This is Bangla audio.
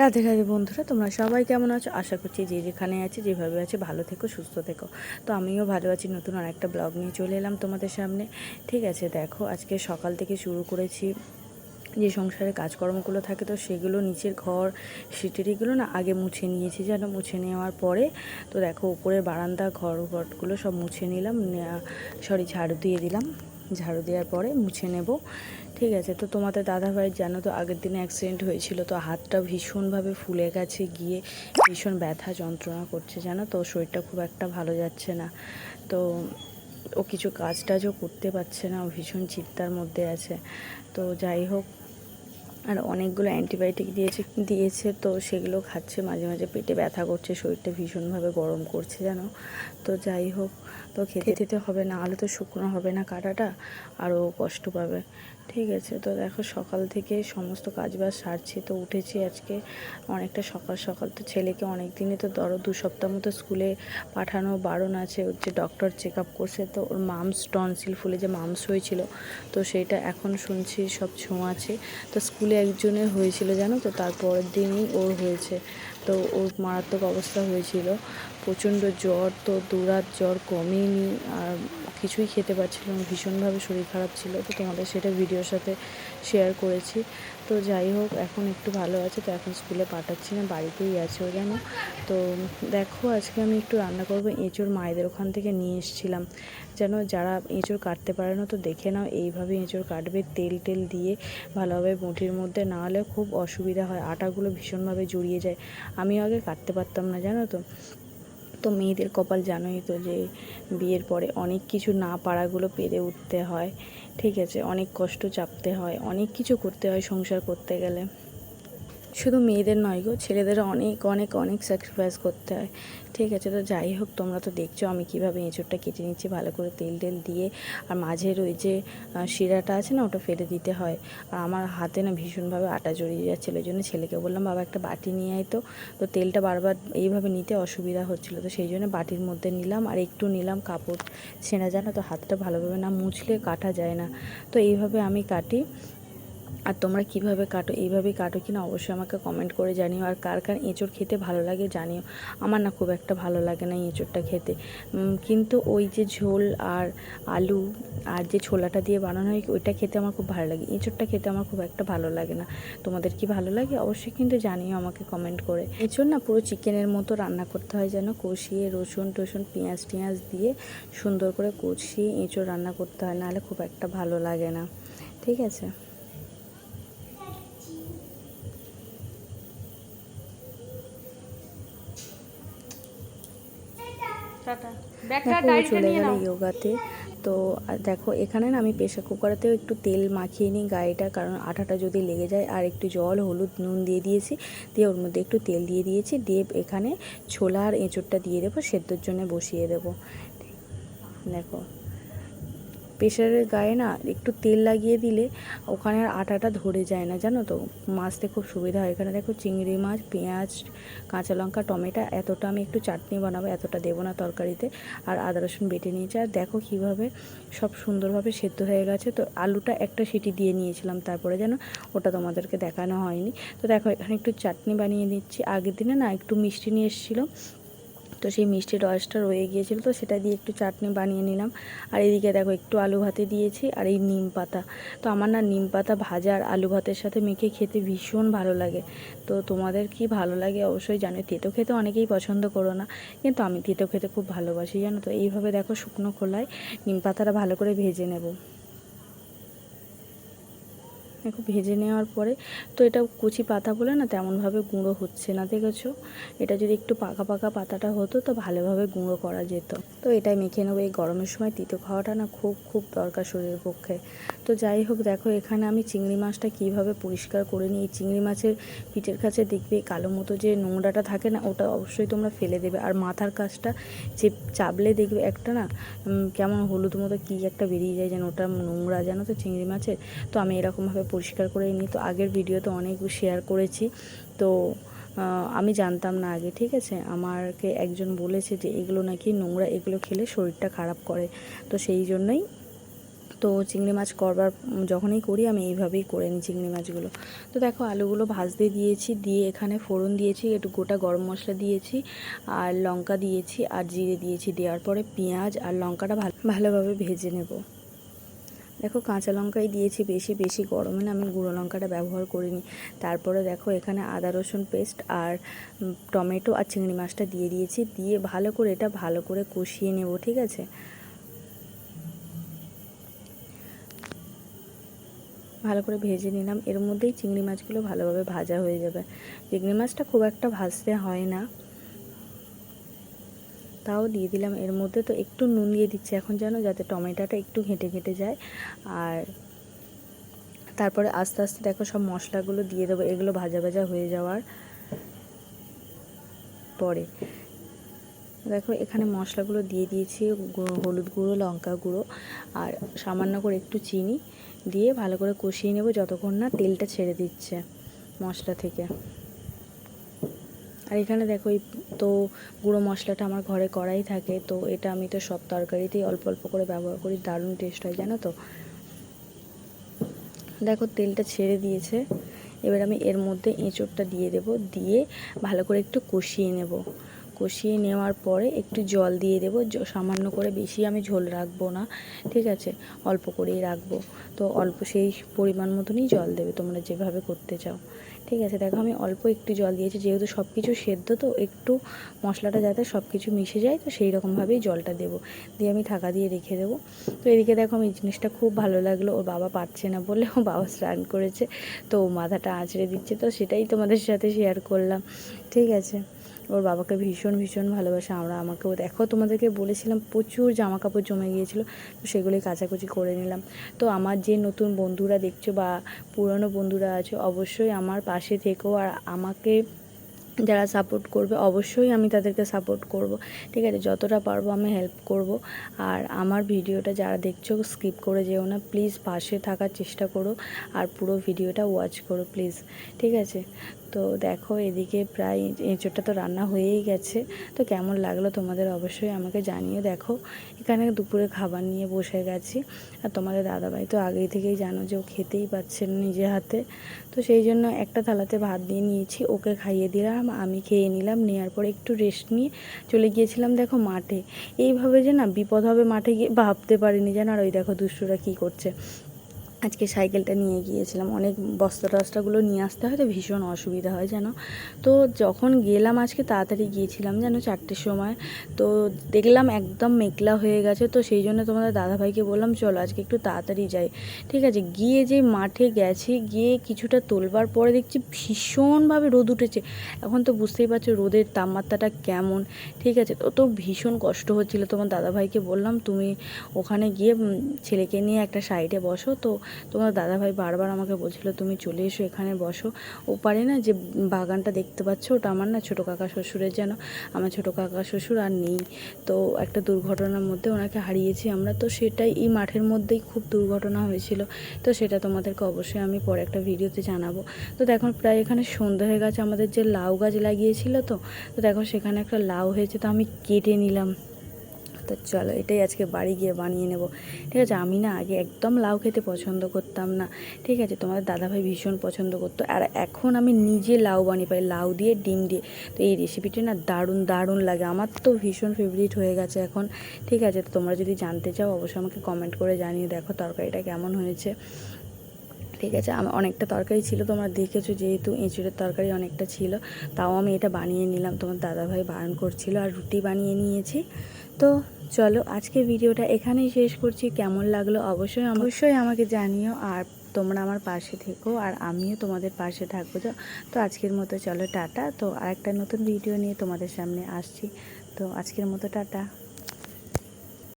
রাধে রাধে বন্ধুরা, তোমরা সবাই কেমন আছো? আশা করছি যে যেখানে আছে, যেভাবে আছে, ভালো থেকো, সুস্থ থেকো। তো আমিও ভালো আছি, নতুন আর একটা ব্লগ নিয়ে চলে এলাম তোমাদের সামনে। ঠিক আছে, দেখো আজকে সকাল থেকে শুরু করেছি যে সংসারে কাজকর্মগুলো থাকে, তো সেগুলো নিচের ঘর সিটেরিগুলো না আগে মুছে নিয়েছি, যেন মুছে নেওয়ার পরে। তো দেখো, উপরের বারান্দা, ঘর ঘরগুলো সব মুছে নিলাম সরি ঝাড়ু দিয়ে দিলাম। ঝাড়ু দেওয়ার পরে মুছে নেব। ঠিক আছে, তো তোমাদের দাদাভাই জানো তো আগের দিনে অ্যাক্সিডেন্ট হয়েছিল, তো হাতটা ভীষণভাবে ফুলে গেছে, গিয়ে ভীষণ ব্যথা যন্ত্রণা করছে, জানো তো, শরীরটা খুব একটা ভালো যাচ্ছে না। তো ও কিছু কাজ টাজও করতে পারছে না, ও ভীষণ চিন্তার মধ্যে আছে। তো যাই হোক আর অনেকগুলো অ্যান্টিবায়োটিক দিয়েছে দিয়েছে, তো সেগুলো খাচ্ছে, মাঝে মাঝে পেটে ব্যথা করছে, শরীরটা ভীষণভাবে গরম করছে যেন তো যাই হোক, তো খেতে খেতে হবে না, আলু তো শুকনো হবে না কাটাটা, আরও কষ্ট পাবে। ঠিক আছে, তো দেখো সকাল থেকে সমস্ত কাজবাজ সারছি, তো উঠেছি আজকে অনেকটা সকাল সকাল। তো ছেলেকে অনেক দিনই তো ধরো দু সপ্তাহ মতো স্কুলে পাঠানো বারণ আছে, ওর যে ডক্টর চেক আপ করছে, তো ওর মামস টনসিল ফুলে যে মামস হয়েছিল, তো সেইটা এখন শুনছি সব ছোঁয়াছে তো স্কুলে একজনের হয়েছিল জানো তো তারপরের দিনই ওর হয়েছে, তো ওর মারাত্মক অবস্থা হয়েছিল। প্রচণ্ড জ্বর, তো দুরাত জ্বর কমেনি, আর কিছুই খেতে পারছিল না, ভীষণভাবে শরীর খারাপ ছিল, তো তোমাদের সেটা ভিডিওর সাথে শেয়ার করেছি। তো যাই হোক, এখন একটু ভালো আছে, তো এখন স্কুলে পাঠাচ্ছি না, বাড়িতেই আছে ও যেন। তো দেখো, আজকে আমি একটু রান্না করব এঁচোর মায়েদের ওখান থেকে নিয়ে এসেছিলাম। যেন যারা এঁচোর কাটতে পারে না, তো দেখে নাও, এইভাবে এঁচোর কাটবে, তেল টেল দিয়ে ভালোভাবে মুঠির মধ্যে না হলে খুব অসুবিধা হয়, আটাগুলো ভীষণভাবে জড়িয়ে যায়। আমিও আগে কাটতে পারতাম না, জানো তো? তো মেয়েদের কপাল জানোই তো যে বিয়ের পরে অনেক কিছু না পাড়াগুলো পেরে উঠতে হয়, ঠিক আছে? অনেক কষ্ট চাপতে হয়, অনেক কিছু করতে হয় সংসার করতে গেলে। শুধু মেয়েদের নয় গো ছেলেদের অনেক অনেক অনেক স্যাক্রিফাইস করতে হয়। ঠিক আছে, তো যাই হোক, তোমরা তো দেখছ আমি কীভাবে এঁচোড়টা কেটে নিচ্ছি, ভালো করে তেল টেল দিয়ে। আর মাঝের ওই যে শিরাটা আছে না, ওটা ফেলে দিতে হয়। আর আমার হাতে না ভীষণভাবে আটা জড়িয়ে যাচ্ছিল ওই জন্য ছেলেকে বললাম, বাবা, একটা বাটি নিয়ে আয় তো। তো তেলটা বারবার এইভাবে নিতে অসুবিধা হচ্ছিল, তো সেই জন্য বাটির মধ্যে নিলাম। আর একটু নিলাম কাপড় ছেঁড়া যায় না তো, হাতটা ভালোভাবে না মুছলে কাটা যায় না। তো এইভাবে আমি কাটি। আর তোমরা কীভাবে কাটো এইভাবেই কাটো কিনা অবশ্যই আমাকে কমেন্ট করে জানিও। আর কার কার এঁচড় খেতে ভালো লাগে জানিও। আমার না খুব একটা ভালো লাগে না এঁচড়টা খেতে। কিন্তু ওই যে ঝোল আর আলু আর যে ছোলাটা দিয়ে বানানো হয়, ওইটা খেতে আমার খুব ভালো লাগে। এঁচড়টা খেতে আমার খুব একটা ভালো লাগে না। তোমাদের কি ভালো লাগে অবশ্যই কিন্তু জানিও আমাকে কমেন্ট করে। এঁচড় না পুরো চিকেনের মতো রান্না করতে হয় যেন, কষিয়ে রসুন টসুন পেঁয়াজ টিয়াজ দিয়ে সুন্দর করে কষিয়ে এঁচড় রান্না করতে হয়, নাহলে খুব একটা ভালো লাগে না। ঠিক আছে? দেখো ও চলে গেল ইয়োগাতে। তো দেখো এখানে না আমি প্রেশার কুকারেতেও একটু তেল মাখিয়ে নিই গায়েটা কারণ আঠাটা যদি লেগে যায় আর একটু জল হলুদ নুন দিয়ে দিয়েছি দিয়ে ওর মধ্যে একটু তেল দিয়ে দিয়েছি দিয়ে এখানে ছোলা আর এঁচোড়টা দিয়ে দেবো সেদ্ধর জন্য বসিয়ে দেবো। দেখো প্রেশারের গায়ে না একটু তেল লাগিয়ে দিলে ওখানে আটাটা ধরে যায় না, জানো তো? মাছতে খুব সুবিধা হয়। এখানে দেখো চিংড়ি মাছ, পেঁয়াজ, কাঁচা লঙ্কা, টমেটো, এতটা আমি একটু চাটনি বানাবো, এতটা দেবো না তরকারিতে। আর আদা রসুন বেটে নিয়েছি। আর দেখো কীভাবে সব সুন্দরভাবে সেদ্ধ হয়ে গেছে। তো আলুটা একটা সিটি দিয়ে নিয়েছিলাম তারপরে যেন ওটা তোমাদেরকে দেখানো হয়নি। তো দেখো এখানে একটু চাটনি বানিয়ে নিচ্ছি আগের দিনে না একটু মিষ্টি নিয়ে এসেছিল। তো সেই মিষ্টি রসটা রয়ে গিয়েছিল, তো সেটা দিয়ে একটু চাটনি বানিয়ে নিলাম। আর এদিকে দেখো, একটু আলু ভাতে দিয়েছি আর এই নিম পাতা। তো আমার না নিম পাতা ভাজা আর আলু ভাতের সাথে মেখে খেতে ভীষণ ভালো লাগে। তো তোমাদের কি ভালো লাগে অবশ্যই জানো তেতো খেতে অনেকেই পছন্দ করো না, কিন্তু আমি তেতো খেতে খুব ভালোবাসি, জানো তো? এইভাবে দেখো শুকনো খোলায় নিম পাতাটা ভালো করে ভেজে নেব। দেখো ভেজে নেওয়ার পরে, তো এটা কুচি পাতা বলে না তেমনভাবে গুঁড়ো হচ্ছে না, দেখেছ? এটা যদি একটু পাকা পাকা পাতাটা হতো, তো ভালোভাবে গুঁড়ো করা যেত। তো এটাই মেখে নেব। এই গরমের সময় তিতো খাওয়াটা না খুব খুব দরকার শরীরের পক্ষে। তো যাই হোক, দেখো, এখানে আমি চিংড়ি মাছটা কীভাবে পরিষ্কার করে নিই। চিংড়ি মাছের পিঠের কাছে দেখবে কালো মতো যে নোংরাটা থাকে না, ওটা অবশ্যই তোমরা ফেলে দেবে। আর মাথার কাজটা যে চাবলে দেখবে একটা না কেমন হলুদ মতো কী একটা বেরিয়ে যায় যেন ওটা নোংরা, জানো তো, চিংড়ি মাছের? তো আমি এরকমভাবে পরিষ্কার করে নিই। তো আগের ভিডিওতে অনেক শেয়ার করেছি। তো আমি জানতাম না আগে, ঠিক আছে? আমাকে একজন বলেছে যে, এগুলো নাকি নোংরা, এগুলো খেলে শরীরটা খারাপ করে। তো সেই জন্যই তো চিংড়ি মাছ করবার, যখনই করি আমি এইভাবেই করে নিই চিংড়ি মাছগুলো। তো দেখো, আলুগুলো ভাজতে দিয়েছি, দিয়ে এখানে ফোড়ন দিয়েছি, একটু গোটা গরম মশলা দিয়েছি, আর লঙ্কা দিয়েছি, আর জিরে দিয়েছি। দেওয়ার পরে পেঁয়াজ আর লঙ্কাটা ভালো, ভালোভাবে ভেজে নেব। দেখো, কাঁচা লঙ্কাই দিয়েছি বেশি বেশি গরমে না আমি গুঁড়ো লঙ্কাটা ব্যবহার করিনি। তারপরে দেখো, এখানে আদা, রসুন পেস্ট আর টমেটো আর চিংড়ি মাছটা দিয়ে দিয়েছি। দিয়ে ভালো করে এটা ভালো করে কষিয়ে নেব, ঠিক আছে? ভালো করে ভেজে নিলাম। এর মধ্যেই চিংড়ি মাছগুলো ভালোভাবে ভাজা হয়ে যাবে। চিংড়ি মাছটা খুব একটা ভাজতে হয় না। তাও দিয়ে দিলাম। এর মধ্যে তো একটু নুন দিয়ে দিচ্ছি এখন যেন, যাতে টমেটোটা একটু ঘেঁটে ঘেঁটে যায়। আর তারপরে আস্তে আস্তে দেখো সব মশলাগুলো দিয়ে দেবো। এগুলো ভাজা ভাজা হয়ে যাওয়ার পরে দেখো এখানে মশলাগুলো দিয়ে দিয়েছি হলুদ গুঁড়ো, লঙ্কা গুঁড়ো আর সামান্য করে একটু চিনি দিয়ে ভালো করে কষিয়ে নেব যতক্ষণ না তেলটা ছেড়ে দিচ্ছে মশলা থেকে। আর এখানে দেখো এই তো গুঁড়ো মশলাটা আমার ঘরে করাই থাকে, তো এটা আমি তো সব তরকারিতেই অল্প অল্প করে ব্যবহার করি, দারুণ টেস্ট হয়, জানো তো? দেখো তেলটা ছেড়ে দিয়েছে, এবার আমি এর মধ্যে এঁচোড়টা দিয়ে দেব, দিয়ে ভালো করে একটু কষিয়ে নেব। কষিয়ে নেওয়ার পরে একটু জল দিয়ে দেবো। সামান্য করে বেশি আমি ঝোল রাখব না, ঠিক আছে? অল্প করেই রাখব। তো অল্প সেই পরিমাণ মতনই জল দেবে তোমরা যেভাবে করতে চাও। ঠিক আছে, দেখো আমি অল্প একটু জল দিয়েছি, যেহেতু সব কিছু সেদ্ধ তো, একটু মশলাটা যাতে সব কিছু মিশে যায়, তো সেই রকমভাবেই জলটা দেবো। দিয়ে আমি ঢাকা দিয়ে রেখে দেবো। তো এদিকে দেখো আমি জিনিসটা খুব ভালো লাগল, ওর বাবা পারছে না বলে ও বাবা স্নান করেছে, তো মাথাটা আঁচড়ে দিচ্ছে, তো সেটাই তোমাদের সাথে শেয়ার করলাম। ঠিক আছে? ওর বাবাকে ভীষণ ভীষণ ভালোবাসে। আমরা আমাকেও দেখো, তোমাদেরকে বলেছিলাম প্রচুর জামা কাপড় জমে গিয়েছিল, তো সেগুলোই কাচাকুচি করে নিলাম। তো আমার যে নতুন বন্ধুরা দেখছ বা পুরনো বন্ধুরা আছে, অবশ্যই আমার পাশে থেকো আর আমাকে যারা সাপোর্ট করবে, অবশ্যই আমি তাদেরকে সাপোর্ট করব। ঠিক আছে, যতটা পারব আমি হেল্প করব। আর আমার ভিডিওটা যারা দেখছ স্কিপ করে যেও না প্লিজ পাশে থাকার চেষ্টা করো আর পুরো ভিডিওটা ওয়াচ করো প্লিজ ঠিক আছে? তো দেখো, এদিকে প্রায় এঁচোড়টা তো রান্না হয়েই গেছে। তো কেমন লাগল তোমাদের অবশ্যই আমাকে জানিয়ে দেখো, এখানে দুপুরে খাবার নিয়ে বসে গেছি। আর তোমাদের দাদাভাই তো আগেই থেকেই জানো যে ও খেতেই পাচ্ছে না নিজে হাতে। তো সেই জন্য একটা থালাতে ভাত দিয়ে নিয়েছি, ওকে খাইয়ে দিলাম, আমি খেয়ে নিলাম নেওয়ার পরে একটু রেস্ট নিয়ে চলে গিয়েছিলাম দেখো মাঠে। এইভাবে যে না বিপদ হবে মাঠে গিয়ে ভাবতে পারিনি যেন, আর ওই দেখো দুষ্টুরা কী করছে। আজকে সাইকেলটা নিয়ে গিয়েছিলাম। অনেক বস্তা টস্তাগুলো নিয়ে আসতে হয় তো ভীষণ অসুবিধা হয় যেন। তো যখন গেলাম আজকে তাড়াতাড়ি গিয়েছিলাম যেন চারটের সময়। তো দেখলাম একদম মেঘলা হয়ে গেছে তো সেই জন্য তোমাদের দাদাভাইকে বললাম, চলো আজকে একটু তাড়াতাড়ি যাই। ঠিক আছে, গিয়ে যে মাঠে গেছি, গিয়ে কিছুটা তোলবার পরে দেখছি ভীষণভাবে রোদ উঠেছে। এখন তো বুঝতেই পারছ রোদের তাপমাত্রাটা কেমন। ঠিক আছে, তো তো ভীষণ কষ্ট হচ্ছিল তোমার দাদাভাইকে বললাম, তুমি ওখানে গিয়ে ছেলেকে নিয়ে একটা সাইডে বসো। তো তোমার দাদাভাই বারবার আমাকে বলছিল, তুমি চলে এসো, এখানে বসো। ওপারে না যে বাগানটা দেখতে পাচ্ছ, ওটা আমার না ছোটো কাকা শ্বশুরের যেন, আমার ছোটো কাকা শ্বশুর আর নেই। তো একটা দুর্ঘটনার মধ্যে ওনাকে হারিয়েছি আমরা, তো সেটাই এই মাঠের মধ্যেই খুব দুর্ঘটনা হয়েছিল। তো সেটা তোমাদেরকে অবশ্যই আমি পরে একটা ভিডিওতে জানাব। তো দেখো, প্রায় এখানে সন্ধ্যা হয়ে গেছে, আমাদের যে লাউ গাছ লাগিয়েছিল তো তো দেখো সেখানে একটা লাউ হয়েছে, তো আমি কেটে নিলাম। তো চলো এটাই আজকে বাড়ি গিয়ে বানিয়ে নেব। ঠিক আছে, আমি না আগে একদম লাউ খেতে পছন্দ করতাম না। ঠিক আছে, তোমাদের দাদাভাই ভীষণ পছন্দ করতো। আর এখন আমি নিজে লাউ বানিয়ে পাই, লাউ দিয়ে, ডিম দিয়ে। তো এই রেসিপিটা না দারুণ দারুণ লাগে। আমার তো ভীষণ ফেভারিট হয়ে গেছে এখন। ঠিক আছে, তো তোমরা যদি জানতে চাও, অবশ্যই আমাকে কমেন্ট করে জানিয়ে দেখো তরকারিটা কেমন হয়েছে। ঠিক আছে আমার অনেকটা তরকারি ছিল, তোমরা দেখেছ যেহেতু এঁচুড়ের তরকারি অনেকটা ছিল, তাও আমি এটা বানিয়ে নিলাম। তোমার দাদাভাই বারণ করছিল, আর রুটি বানিয়ে নিয়েছি। তো চলো আজকে ভিডিওটা এখানেই শেষ করছি। কেমন লাগল অবশ্যই অবশ্যই আমাকে জানিও আর তোমরা আমার পাশে থেকো আর আমিও তোমাদের পাশে থাকব। তো তো আজকের মতো চলো টাটা। তো আরেকটা নতুন ভিডিও নিয়ে তোমাদের সামনে আসছি। তো আজকের মতো টাটা।